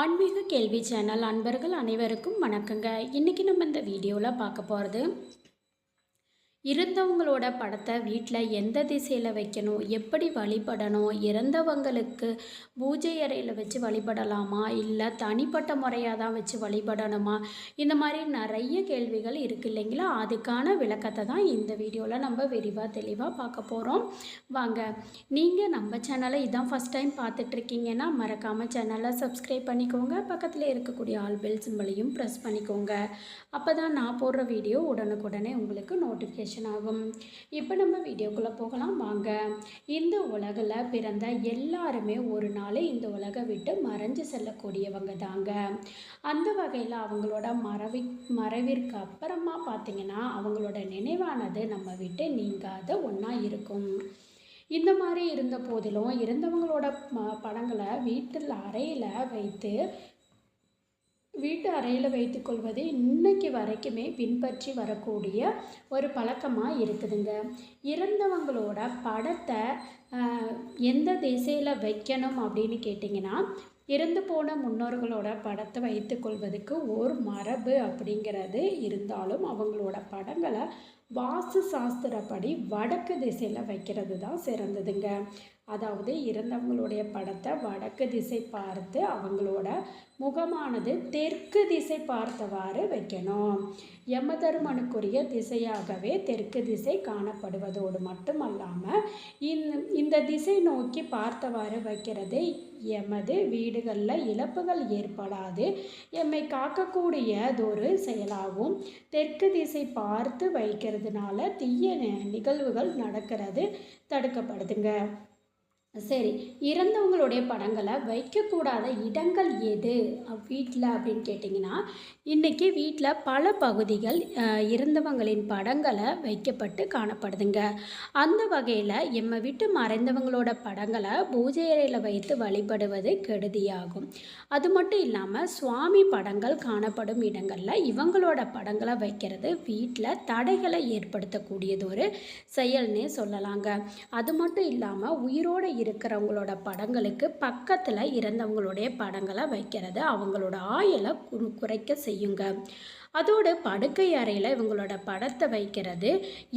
ஆன்மீக கேள்வி சேனல் அன்பர்கள் அனைவருக்கும் வணக்கங்க. இன்றைக்கி நம்ம இந்த வீடியோவில் பார்க்க போகிறது இருந்தவங்களோட படத்தை வீட்டில் எந்த திசையில் வைக்கணும் எப்படி வழிபடணும் இறந்தவங்களுக்கு பூஜை அறையில் வச்சு வழிபடலாமா இல்லை தனிப்பட்ட முறையாக தான் வச்சு வழிபடணுமா? இந்த மாதிரி நிறைய கேள்விகள் இருக்குது இல்லைங்களா? அதுக்கான விளக்கத்தை தான் இந்த வீடியோவில் நம்ம விரிவாக தெளிவாக பார்க்க போகிறோம் வாங்க நீங்கள் நம்ம சேனலை இதான் ஃபஸ்ட் டைம் பார்த்துட்ருக்கீங்கன்னா மறக்காமல் சேனலை சப்ஸ்கிரைப் பண்ணிக்கோங்க. பக்கத்தில் இருக்கக்கூடிய ஆல் பெல் சிம்பிளையும் ப்ரெஸ் பண்ணிக்கோங்க. அப்போ தான் நான் போடுற வீடியோ உடனுக்குடனே உங்களுக்கு நோட்டிஃபிகேஷன் ஆகும். இப்போ நம்ம வீடியோக்குள்ளே போகலாம். வாங்க. இந்த உலகில் பிறந்த எல்லாருமே ஒரு நாள் இந்த உலகை விட்டு மறைஞ்சு செல்லக்கூடியவங்க தாங்க. அந்த வகையில் அவங்களோட மறைவி மறைவிற்கு அப்புறமா பார்த்திங்கன்னா அவங்களோட நினைவானது நம்ம விட்டு நீங்காத ஒன்றா இருக்கும். இந்த மாதிரி இருந்த போதிலும் இருந்தவங்களோட படங்களை வீட்டில் அறையில் வைத்து வீட்டு அறையில் வைத்துக்கொள்வது இன்னைக்கு வரைக்குமே பின்பற்றி வரக்கூடிய ஒரு பழக்கமாக இருக்குதுங்க. இறந்தவங்களோட படத்தை எந்த திசையில் வைக்கணும் அப்படின்னு கேட்டிங்கன்னா இறந்து போன முன்னோர்களோட படத்தை வைத்துக்கொள்வதுக்கு ஒரு மரபு அப்படிங்கிறது இருந்தாலும் அவங்களோட படங்களை வாஸ்து சாஸ்திரப்படி வடக்கு திசையில் வைக்கிறது தான் சிறந்ததுங்க. அதாவது இறந்தவங்களுடைய படத்தை வடக்கு திசை பார்த்து அவங்களோட முகமானது தெற்கு திசை பார்த்தவாறு வைக்கணும். யமதர்மனுக்குரிய திசையாகவே தெற்கு திசை காணப்படுவதோடு மட்டுமல்லாமல் இந் இந்த திசை நோக்கி பார்த்தவாறு வைக்கிறது எமது வீடுகளில் இழப்புகள் ஏற்படாது. எம்மை காக்கக்கூடியதொரு செயலாகும். தெற்கு திசை பார்த்து வைக்கிறதுனால தீய நிகழ்வுகள் நடக்கிறது தடுக்கப்படுதுங்க. சரி இறந்தவங்களுடைய படங்களை வைக்கக்கூடாத இடங்கள் எது? வீட்டில் அப்படின்னு கேட்டிங்கன்னா இன்றைக்கி வீட்டில் பல பகுதிகள் இறந்தவங்களின் படங்களை வைக்கப்பட்டு காணப்படுதுங்க. அந்த வகையில் எம்மை விட்டு மறைந்தவங்களோட படங்களை பூஜை அறையில் வைத்து வழிபடுவது கெடுதியாகும். அது மட்டும் இல்லாமல் சுவாமி படங்கள் காணப்படும் இடங்களில் இவங்களோட படங்களை வைக்கிறது வீட்டில் தடைகளை ஏற்படுத்தக்கூடியது ஒரு செயல்னே சொல்லலாங்க. அது மட்டும் இல்லாமல் உயிரோடு இருக்கிறவங்களோட படங்களுக்கு பக்கத்தில் இறந்தவங்களுடைய படங்களை வைக்கிறது அவங்களோட ஆயுளை குறைக்க செய்யுங்க. அதோடு படுக்கை அறையில் இவங்களோட படத்தை வைக்கிறது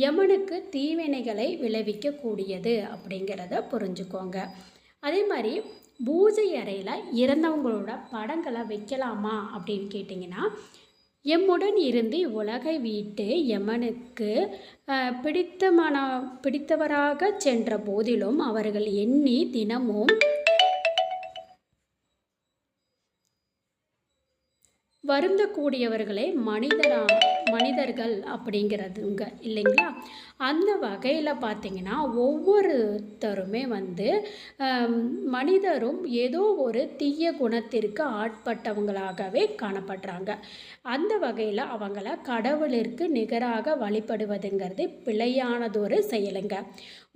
யமனுக்கு தீவினைகளை விளைவிக்கக்கூடியது அப்படிங்கிறத புரிஞ்சுக்கோங்க. அதே மாதிரி பூஜை அறையில் இறந்தவங்களோட படங்களை வைக்கலாமா அப்படின்னு கேட்டிங்கன்னா எம்முடன் இருந்து உலகை வீட்டு யமனுக்கு பிடித்தமான பிடித்தவராக சென்ற போதிலும் அவர்கள் எண்ணி தினமும் வருந்தக்கூடியவர்களே மனிதரான மனிதர்கள் அப்படிங்கிறதுங்க இல்லைங்களா? அந்த வகையில் பார்த்தீங்கன்னா ஒவ்வொருத்தருமே வந்து மனிதரும் ஏதோ ஒரு தீய குணத்திற்கு ஆட்பட்டவங்களாகவே காணப்படுறாங்க. அந்த வகையில் அவங்கள கடவுளிற்கு நிகராக வழிபடுவதுங்கிறது பிழையானதொரு செயலுங்க.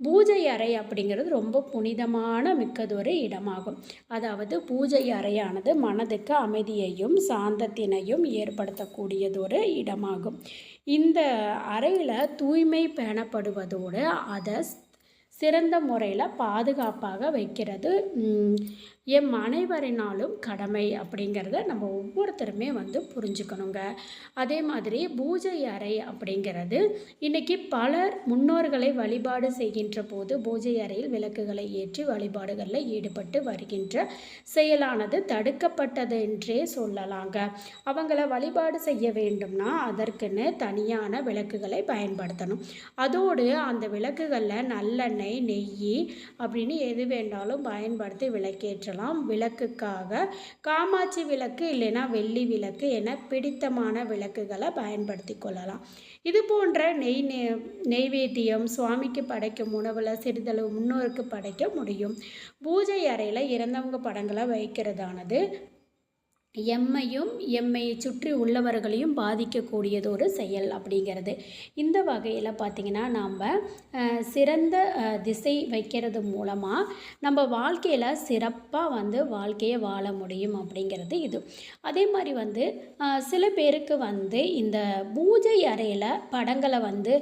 பூஜை அறை அப்படிங்கிறது ரொம்ப புனிதமான மிக்கதொரு இடமாகும். அதாவது பூஜை அறையானது மனதுக்கு அமைதியையும் சாந்தத்தினையும் ஏற்படுத்தக்கூடியதொரு இடமாகும். இந்த அறையில் தூய்மை பேணப்படுவதோடு அதை சிறந்த முறையில் பாதுகாப்பாக வைக்கிறது. எம் அனைவரினாலும் கடமை அப்படிங்கிறத நம்ம ஒவ்வொருத்தருமே வந்து புரிஞ்சுக்கணுங்க. அதே மாதிரி பூஜை அறை அப்படிங்கிறது இன்றைக்கி பலர் முன்னோர்களை வழிபாடு செய்கின்ற போது பூஜை அறையில் விளக்குகளை ஏற்றி வழிபாடுகளில் ஈடுபட்டு வருகின்ற செயலானது தடுக்கப்பட்டது என்றே சொல்லலாங்க. அவங்கள வழிபாடு செய்ய வேண்டும்னா அதற்குன்னு தனியான விளக்குகளை பயன்படுத்தணும். அதோடு அந்த விளக்குகளில் நல்லெண்ணெய் நெய் அப்படின்னு எது வேண்டாலும் பயன்படுத்தி விளக்கேற்றலாம் விளக்குக்காக காமாட்சி விளக்கு இல்லைன்னா வெள்ளி விளக்கு என பிடித்தமான விளக்குகளை பயன்படுத்தி கொள்ளலாம். இது போன்ற நெய் நெய்வேத்தியம் சுவாமிக்கு படைக்கும் உணவில் சிறிதளவு முன்னோருக்கு படைக்க முடியும். பூஜை அறையில் இறந்தவங்க படங்களை வைக்கிறதானது? எம்மையும் எம்மை சுற்றி உள்ளவர்களையும் பாதிக்கக்கூடியது ஒரு செயல் அப்படிங்கிறது. இந்த வகையில் பார்த்திங்கன்னா நாம் சிறந்த திசை வைக்கிறது மூலமாக நம்ம வாழ்க்கையில் சிறப்பாக வந்து வாழ்க்கையை வாழ முடியும் அப்படிங்கிறது இது. அதே மாதிரி வந்து சில பேருக்கு வந்து இந்த பூஜை அறையில் படங்களை வந்து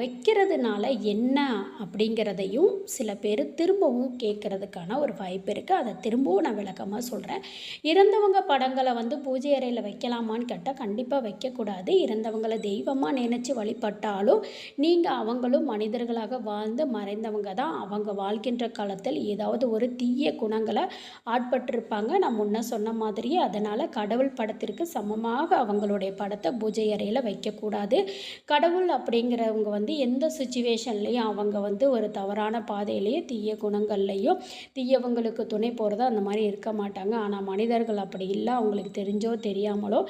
வைக்கிறதுனால என்ன அப்படிங்கிறதையும் சில பேர் திரும்பவும் கேட்குறதுக்கான ஒரு வாய்ப்பு இருக்குது அதை திரும்பவும் நான் விளக்கமாக சொல்கிறேன் இறந்தவங்க படங்களை வந்து பூஜை அறையில் வைக்கலாமான்னு கேட்டால் கண்டிப்பாக வைக்கக்கூடாது. இறந்தவங்களை தெய்வமாக நினச்சி வழிபட்டாலும் நீங்கள் அவங்களும் மனிதர்களாக வாழ்ந்து மறைந்தவங்க தான். அவங்க வாழ்கின்ற காலத்தில் ஏதாவது ஒரு தீய குணங்களை ஆட்பட்டிருப்பாங்க. நான் முன்ன சொன்ன மாதிரியே அதனால் கடவுள் படத்திற்கு சமமாக அவங்களுடைய படத்தை பூஜை அறையில் வைக்கக்கூடாது. கடவுள் அப்படிங்கிறவங்க வந்து எந்த சுச்சுவேஷன்லேயும் அவங்க வந்து ஒரு தவறான பாதையிலேயே தீய குணங்கள்லையும் தீயவங்களுக்கு துணை போகிறதோ அந்த மாதிரி இருக்க மாட்டாங்க. ஆனால் மனிதர்கள் அப்படி இல்லை. அவங்களுக்கு தெரிஞ்சோ தெரியாமலோ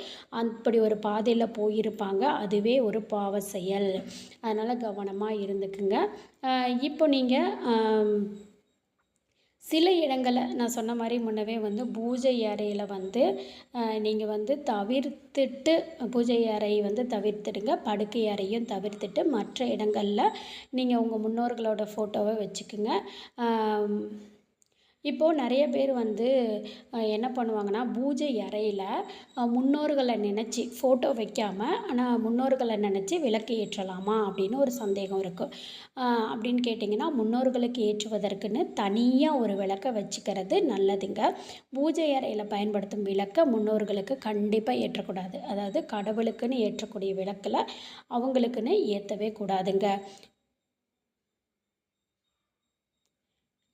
அப்படி ஒரு பாதையில் போயிருப்பாங்க. அதுவே ஒரு பாவ செயல். அதனால் கவனமாக இருந்துக்குங்க. இப்போ நீங்கள் சில இடங்களில் நான் சொன்ன மாதிரி முன்னவே வந்து பூஜை அறையில் வந்து நீங்கள் வந்து தவிர்த்துட்டு பூஜை அறை வந்து தவிர்த்துடுங்க. படுக்கை அறையும் தவிர்த்துட்டு மற்ற இடங்களில் நீங்கள் உங்கள் முன்னோர்களோட ஃபோட்டோவை வச்சுக்குங்க. இப்போது நிறைய பேர் வந்து என்ன பண்ணுவாங்கன்னா பூஜை அறையில் முன்னோர்களை நினச்சி ஃபோட்டோ வைக்காமல் ஆனால் முன்னோர்களை நினச்சி விளக்கு ஏற்றலாமா அப்படின்னு ஒரு சந்தேகம் இருக்குது அப்படின்னு கேட்டிங்கன்னா முன்னோர்களுக்கு ஏற்றுவதற்குன்னு தனியாக ஒரு விளக்கை வச்சுக்கிறது நல்லதுங்க. பூஜை அறையில் பயன்படுத்தும் விளக்கை முன்னோர்களுக்கு கண்டிப்பாக ஏற்றக்கூடாது. அதாவது கடவுளுக்குன்னு ஏற்றக்கூடிய விளக்கில் அவங்களுக்குன்னு ஏற்றவே கூடாதுங்க.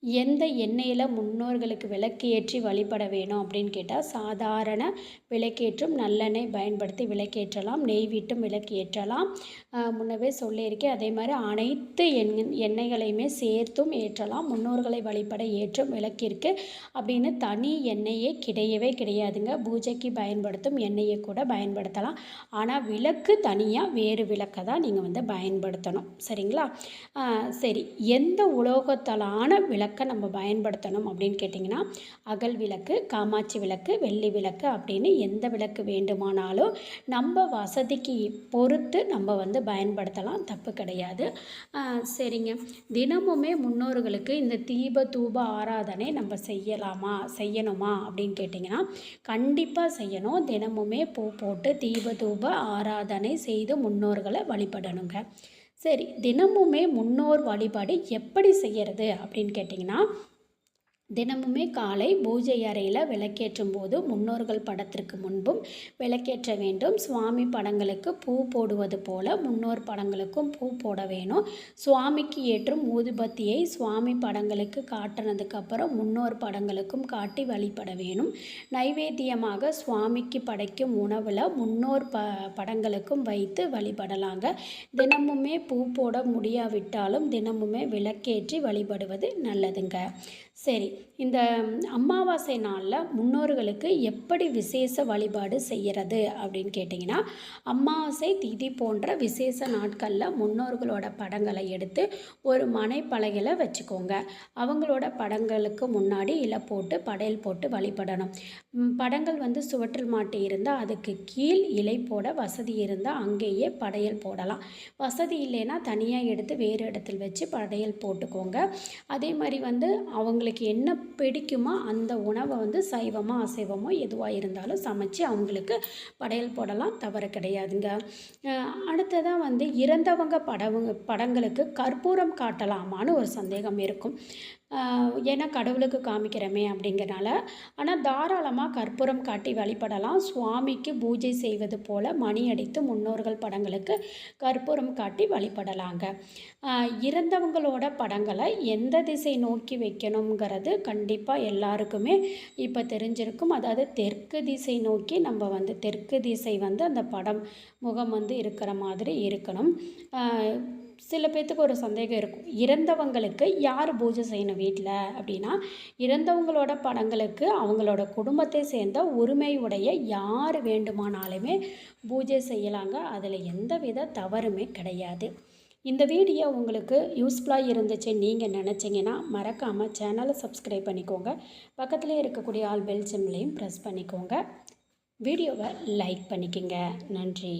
எந்த எண்ணெயில் முன்னோர்களுக்கு விளக்கு ஏற்றி வழிபட வேணும் அப்படின்னு கேட்டால் சாதாரண விளக்கேற்றும் நல்லெண்ணெய் பயன்படுத்தி விளக்கேற்றலாம் நெய் விட்டும் விளக்கு ஏற்றலாம் முன்னவே சொல்லியிருக்கேன். அதே மாதிரி அனைத்து எண் எண்ணெய்களையுமே சேர்த்தும் ஏற்றலாம் முன்னோர்களை வழிபட ஏற்றும் விளக்கிற்கு. அப்படின்னு தனி எண்ணெயே கிடையவே கிடையாதுங்க. பூஜைக்கு பயன்படுத்தும் எண்ணெயை கூட பயன்படுத்தலாம். ஆனால் விளக்கு தனியாக வேறு விளக்கை தான் நீங்கள் வந்து பயன்படுத்தணும். சரிங்களா? சரி. எந்த உலோகத்தாலான விளக்கு நம்ம பயன்படுத்தணும் அப்படின்னு கேட்டிங்கன்னா அகல் விளக்கு காமாட்சி விளக்கு வெள்ளி விளக்கு அப்படின்னு எந்த விளக்கு வேண்டுமானாலும் நம்ம வசதிக்கு பொறுத்து நம்ம வந்து பயன்படுத்தலாம். தப்பு கிடையாது. சரிங்க. தினமுமே முன்னோர்களுக்கு இந்த தீப தூப ஆராதனை நம்ம செய்யலாமா செய்யணுமா அப்படின்னு கேட்டிங்கன்னா கண்டிப்பாக செய்யணும். தினமுமே பூ போட்டு தீப தூப ஆராதனை செய்து முன்னோர்களை வழிபடணுங்க. சரி தினமுமே முன்னோர் வழிபாடு எப்படி செய்கிறது அப்படின்னு கேட்டிங்கன்னா தினமுமே காலை பூஜை அறையில் விளக்கேற்றும் போது முன்னோர்கள் படத்திற்கு முன்பும் விளக்கேற்ற வேண்டும். சுவாமி படங்களுக்கு பூ போடுவது போல முன்னோர் படங்களுக்கும் பூ போட வேணும். சுவாமிக்கு ஏற்றும் ஊதுபத்தியை சுவாமி படங்களுக்கு காட்டினதுக்கப்புறம் முன்னோர் படங்களுக்கும் காட்டி வழிபட வேணும். நைவேத்தியமாக சுவாமிக்கு படைக்கும் உணவில் முன்னோர் ப படங்களுக்கும் வைத்து வழிபடலாங்க. தினமுமே பூ போட முடியாவிட்டாலும் தினமுமே விளக்கேற்றி வழிபடுவது நல்லதுங்க. சரி. இந்த அமாவாசை நாளில் முன்னோர்களுக்கு எப்படி விசேஷ வழிபாடு செய்கிறது அப்படின்னு கேட்டிங்கன்னா அமாவாசை திதி போன்ற விசேஷ நாட்களில் முன்னோர்களோட படங்களை எடுத்து ஒரு மனைப்பலகையில் வச்சுக்கோங்க. அவங்களோட படங்களுக்கு முன்னாடி இலை போட்டு படையல் போட்டு வழிபடணும். படங்கள் வந்து சுவற்றில் மாட்டி இருந்தால் அதுக்கு கீழ் இலை போட வசதி இருந்தால் அங்கேயே படையல் போடலாம். வசதி இல்லைன்னா தனியாக எடுத்து வேறு இடத்தில் வச்சு படையல் போட்டுக்கோங்க. அதே மாதிரி வந்து அவங்களுக்கு என்ன பிடிக்குமோ? அந்த உணவை வந்து சைவமோ அசைவமோ எதுவாக இருந்தாலும் சமைச்சு அவங்களுக்கு படையல் போடலாம். தவறு கிடையாதுங்க. அடுத்ததாக வந்து இறந்தவங்க படவங்க படங்களுக்கு கற்பூரம் காட்டலாமான்னு ஒரு சந்தேகம் இருக்கும். ஏன்னா கடவுளுக்கு காமிக்கிறோமே அப்படிங்கிறனால. ஆனால் தாராளமாக கற்பூரம் காட்டி வழிபடலாம். சுவாமிக்கு பூஜை செய்வது போல் மணி அடித்து முன்னோர்கள் படங்களுக்கு கற்பூரம் காட்டி வழிபடலாங்க. இறந்தவங்களோட படங்களை எந்த திசை நோக்கி வைக்கணுங்கிறது கண்டிப்பாக எல்லாருக்குமே இப்போ தெரிஞ்சிருக்கும். அதாவது தெற்கு திசை நோக்கி நம்ம வந்து தெற்கு திசை வந்து அந்த படம் முகம் வந்து இருக்கிற மாதிரி இருக்கணும். சில பேர்த்துக்கு ஒரு சந்தேகம் இருக்கும். இறந்தவங்களுக்கு யார் பூஜை செய்யணும் வீட்டில் அப்படின்னா இறந்தவங்களோட படங்களுக்கு அவங்களோட குடும்பத்தை சேர்ந்த உரிமையுடைய யார் வேண்டுமானாலுமே பூஜை செய்யலாங்க. அதில் எந்த வித தவறுமே கிடையாது. இந்த வீடியோ உங்களுக்கு யூஸ்ஃபுல்லாக இருந்துச்சு நீங்கள் நினச்சிங்கன்னா மறக்காமல் சேனலை சப்ஸ்கிரைப் பண்ணிக்கோங்க. பக்கத்தில் இருக்கக்கூடிய ஆல் பெல் சிம்லையும் ப்ரெஸ் பண்ணிக்கோங்க. வீடியோவை லைக் பண்ணிக்கங்க. நன்றி.